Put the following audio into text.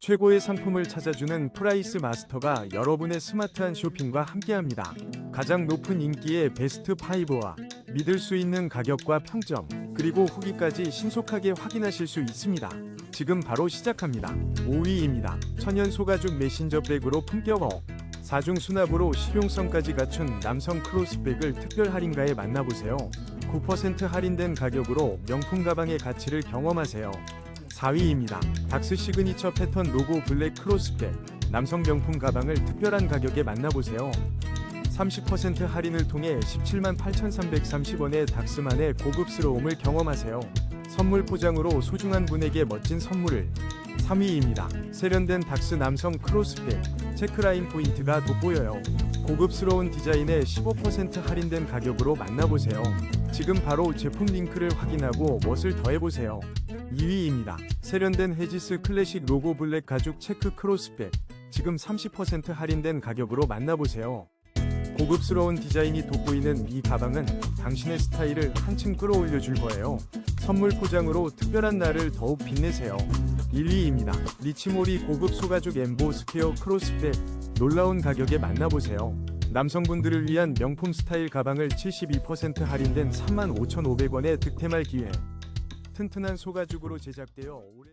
최고의 상품을 찾아주는 프라이스 마스터가 여러분의 스마트한 쇼핑과 함께합니다. 가장 높은 인기의 베스트 5와 믿을 수 있는 가격과 평점, 그리고 후기까지 신속하게 확인하실 수 있습니다. 지금 바로 시작합니다. 5위입니다. 천연 소가죽 메신저 백으로 품격 업. 4중 수납으로 실용성까지 갖춘 남성 크로스백을 특별 할인가에 만나보세요. 9% 할인된 가격으로 명품 가방의 가치를 경험하세요. 4위입니다. 닥스 시그니처 패턴 로고 블랙 크로스백 남성 명품 가방을 특별한 가격에 만나보세요. 30% 할인을 통해 17만 8,330원의 닥스만의 고급스러움을 경험하세요. 선물 포장으로 소중한 분에게 멋진 선물을 3위입니다. 세련된 닥스 남성 크로스백 체크라인 포인트가 돋보여요. 고급스러운 디자인에 15% 할인된 가격으로 만나보세요. 지금 바로 제품 링크를 확인하고 멋을 더해보세요. 2위입니다. 세련된 헤지스 클래식 로고 블랙 가죽 체크 크로스백 지금 30% 할인된 가격으로 만나보세요. 고급스러운 디자인이 돋보이는 이 가방은 당신의 스타일을 한층 끌어올려 줄 거예요. 선물 포장으로 특별한 날을 더욱 빛내세요. 1위입니다. 리치모리 고급 소가죽 엠보 스퀘어 크로스백 놀라운 가격에 만나보세요. 남성분들을 위한 명품 스타일 가방을 72% 할인된 35,500원의 득템할 기회. 튼튼한 소가죽으로 제작되어 오래